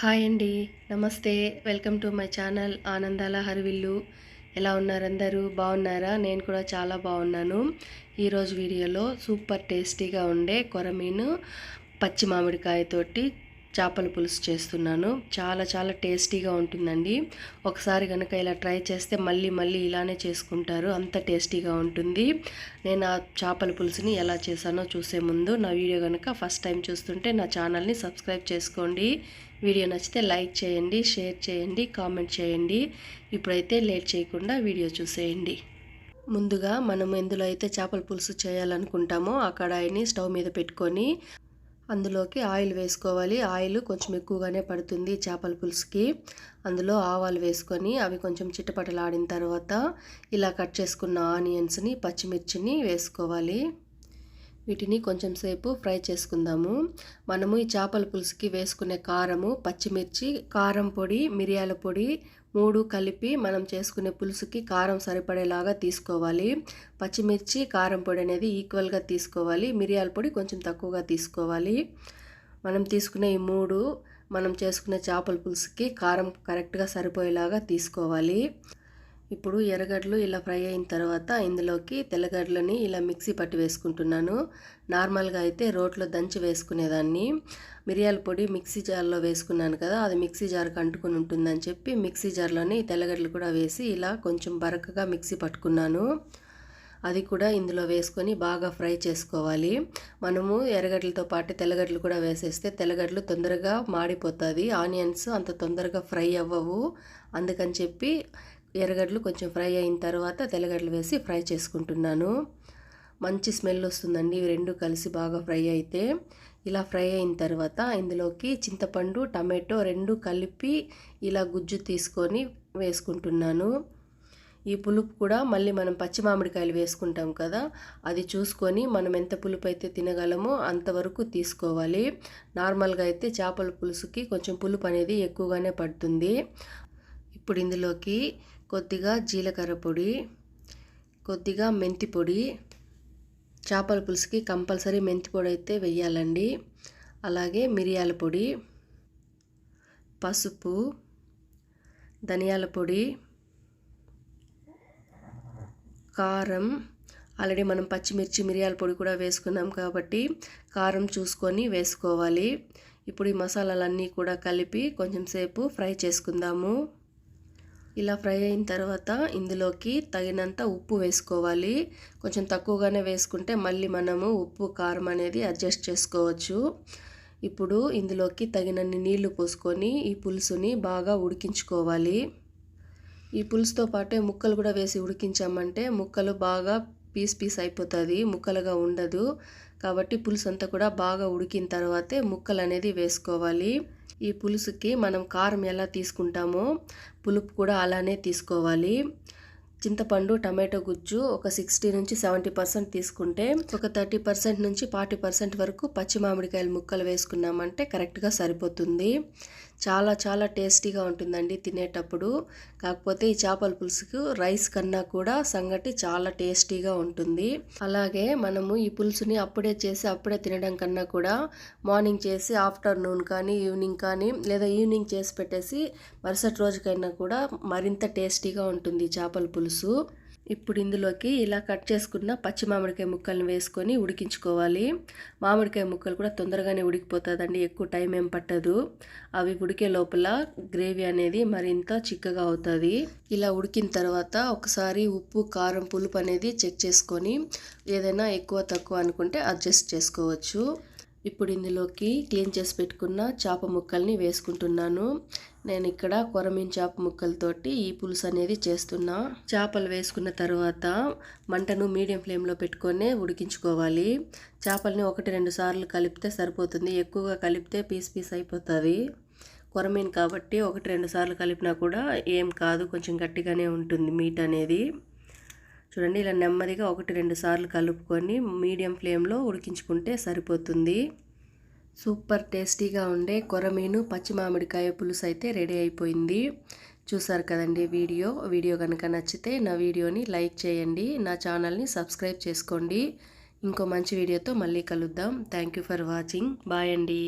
Hi అండి. నమస్తే. Welcome to my channel ఆనందాల హరివిల్లు. ఎలా ఉన్నారు అందరూ? బాగున్నారా? నేను కూడా చాలా బాగున్నాను. ఈరోజు వీడియోలో సూపర్ టేస్టీగా ఉండే కొరమీను పచ్చి మామిడికాయతోటి చేపల పులుసు చేస్తున్నాను. చాలా చాలా టేస్టీగా ఉంటుందండి. ఒకసారి కనుక ఇలా ట్రై చేస్తే మళ్ళీ మళ్ళీ ఇలానే చేసుకుంటారు. అంత టేస్టీగా ఉంటుంది. నేను ఆ చేపల పులుసుని ఎలా చేశానో చూసే ముందు నా వీడియో కనుక ఫస్ట్ టైం చూస్తుంటే నా ఛానల్ని సబ్స్క్రైబ్ చేసుకోండి. వీడియో నచ్చితే లైక్ చేయండి షేర్ చేయండి కామెంట్ చేయండి. ఇప్పుడైతే లేట్ చేయకుండా వీడియో చూసేయండి. ముందుగా మనం ఎందులో అయితే చేపల పులుసు చేయాలనుకుంటామో ఆ కడాయిని స్టవ్ మీద పెట్టుకొని అందులోకి ఆయిల్ వేసుకోవాలి. ఆయిల్ కొంచెం ఎక్కువగానే పడుతుంది చేపల పులుసుకి. అందులో ఆవాలు వేసుకొని అవి కొంచెం చిట్టపటలాడిన తర్వాత ఇలా కట్ చేసుకున్న ఆనియన్స్ని పచ్చిమిర్చిని వేసుకోవాలి. వీటిని కొంచెం సేపు ఫ్రై చేసుకుందాము. మనము ఈ చేపల పులుసుకి వేసుకునే కారము పచ్చిమిర్చి కారం పొడి మిరియాల పొడి మూడు కలిపి మనం చేసుకునే పులుసుకి కారం సరిపడేలాగా తీసుకోవాలి. పచ్చిమిర్చి కారం పొడి అనేది ఈక్వల్గా తీసుకోవాలి. మిరియాల పొడి కొంచెం తక్కువగా తీసుకోవాలి. మనం తీసుకునే ఈ మూడు మనం చేసుకునే చేపల పులుసుకి కారం కరెక్ట్గా సరిపోయేలాగా తీసుకోవాలి. ఇప్పుడు ఎర్రగడ్డలు ఇలా ఫ్రై అయిన తర్వాత ఇందులోకి తెల్లగడ్డలని ఇలా మిక్సీ పట్టి వేసుకుంటున్నాను. నార్మల్గా అయితే రోట్లో దంచి వేసుకునేదాన్ని. మిరియాల పొడి మిక్సీ జార్లో వేసుకున్నాను కదా అది మిక్సీ జార్కి అంటుకుని ఉంటుందని చెప్పి మిక్సీ జార్లోని తెల్లగడ్డలు కూడా వేసి ఇలా కొంచెం బరకగా మిక్సీ పట్టుకున్నాను. అది కూడా ఇందులో వేసుకొని బాగా ఫ్రై చేసుకోవాలి. మనము ఎర్రగడ్డలతో పాటు తెల్లగడ్డలు కూడా వేసేస్తే తెల్లగడ్డలు తొందరగా మాడిపోతుంది ఆనియన్స్ అంత తొందరగా ఫ్రై అవ్వవు. అందుకని చెప్పి ఎర్రగడ్డలు కొంచెం ఫ్రై అయిన తర్వాత తెల్లగడ్డలు వేసి ఫ్రై చేసుకుంటున్నాను. మంచి స్మెల్ వస్తుందండి. ఇవి రెండు కలిసి బాగా ఫ్రై అయితే ఇలా ఫ్రై అయిన తర్వాత ఇందులోకి చింతపండు టమాటో రెండు కలిపి ఇలా గుజ్జు తీసుకొని వేసుకుంటున్నాను. ఈ పులుపు కూడా మళ్ళీ మనం పచ్చి మామిడికాయలు వేసుకుంటాం కదా అది చూసుకొని మనం ఎంత పులుపు అయితే తినగలమో అంతవరకు తీసుకోవాలి. నార్మల్గా అయితే చేపల పులుసుకి కొంచెం పులుపు అనేది ఎక్కువగానే పడుతుంది. ఇప్పుడు ఇందులోకి కొద్దిగా జీలకర్ర పొడి కొద్దిగా మెంతి పొడి చేపల పులుసుకి కంపల్సరీ మెంతి పొడి అయితే వెయ్యాలండి. అలాగే మిరియాల పొడి పసుపు ధనియాల పొడి కారం. ఆల్రెడీ మనం పచ్చిమిర్చి మిరియాల పొడి కూడా వేసుకున్నాం కాబట్టి కారం చూసుకొని వేసుకోవాలి. ఇప్పుడు ఈ మసాలాలన్నీ కూడా కలిపి కొంచెం సేపు ఫ్రై చేసుకుందాము. ఇలా ఫ్రై అయిన తర్వాత ఇందులోకి తగినంత ఉప్పు వేసుకోవాలి. కొంచెం తక్కువగానే వేసుకుంటే మళ్ళీ మనము ఉప్పు కారం అనేది అడ్జస్ట్ చేసుకోవచ్చు. ఇప్పుడు ఇందులోకి తగినన్ని నీళ్ళు పోసుకొని ఈ పులుసుని బాగా ఉడికించుకోవాలి. ఈ పులుసుతో పాటే ముక్కలు కూడా వేసి ఉడికించామంటే ముక్కలు బాగా పీస్ పీస్ అయిపోతుంది ముక్కలుగా ఉండదు. కాబట్టి పులుసు అంతా కూడా బాగా ఉడికిన తర్వాతే ముక్కలు అనేది వేసుకోవాలి. ఈ పులుసుకి మనం కారం ఎలా తీసుకుంటామో పులుపు కూడా అలానే తీసుకోవాలి. చింతపండు టమాటో గుజ్జు ఒక సిక్స్టీ నుంచి సెవెంటీ పర్సెంట్ తీసుకుంటే ఒక థర్టీ పర్సెంట్ నుంచి ఫార్టీ పర్సెంట్ వరకు పచ్చి మామిడికాయలు ముక్కలు వేసుకున్నామంటే కరెక్ట్గా సరిపోతుంది. చాలా చాలా టేస్టీగా ఉంటుందండి తినేటప్పుడు. కాకపోతే ఈ చేపల పులుసుకు రైస్ కన్నా కూడా సంగటి చాలా టేస్టీగా ఉంటుంది. అలాగే మనము ఈ పులుసుని అప్పుడే చేసి అప్పుడే తినడం కన్నా కూడా మార్నింగ్ చేసి ఆఫ్టర్నూన్ కానీ ఈవినింగ్ కానీ లేదా ఈవినింగ్ చేసి పెట్టేసి మరుసటి రోజుకైనా కూడా మరింత టేస్టీగా ఉంటుంది చేపల పులుసు. ఇప్పుడు ఇందులోకి ఇలా కట్ చేసుకున్న పచ్చి మామిడికాయ ముక్కల్ని వేసుకొని ఉడికించుకోవాలి. మామిడికాయ ముక్కలు కూడా తొందరగానే ఉడికిపోతుందండి ఎక్కువ టైం ఏం పట్టదు. అవి ఉడికే లోపల గ్రేవీ అనేది మరింత చిక్కగా అవుతుంది. ఇలా ఉడికిన తర్వాత ఒకసారి ఉప్పు కారం పులుపు అనేది చెక్ చేసుకొని ఏదైనా ఎక్కువ తక్కువ అనుకుంటే అడ్జస్ట్ చేసుకోవచ్చు. ఇప్పుడు ఇందులోకి క్లీన్ చేసి పెట్టుకున్న చేప ముక్కల్ని వేసుకుంటున్నాను. నేను ఇక్కడ కొరమీన్ చేప ముక్కలతోటి ఈ పులుసు అనేది చేస్తున్నా. చేపలు వేసుకున్న తర్వాత మంటను మీడియం ఫ్లేమ్లో పెట్టుకొని ఉడికించుకోవాలి. చేపల్ని ఒకటి రెండు సార్లు కలిపితే సరిపోతుంది. ఎక్కువగా కలిపితే పీస్ పీస్ అయిపోతుంది. కొరమీన్ కాబట్టి ఒకటి రెండు సార్లు కలిపినా కూడా ఏం కాదు. కొంచెం గట్టిగానే ఉంటుంది మీట్ అనేది. చూడండి ఇలా నెమ్మదిగా ఒకటి రెండు సార్లు కలుపుకొని మీడియం ఫ్లేమ్లో ఉడికించుకుంటే సరిపోతుంది. సూపర్ టేస్టీగా ఉండే కొరమీను పచ్చి మామిడికాయ పులుసు అయితే రెడీ అయిపోయింది. చూసారు కదండి వీడియో? వీడియో కనుక నచ్చితే నా వీడియోని లైక్ చేయండి నా ఛానల్ని సబ్స్క్రైబ్ చేసుకోండి. ఇంకో మంచి వీడియోతో మళ్ళీ కలుద్దాం. Thank you for watching. Bye అండి.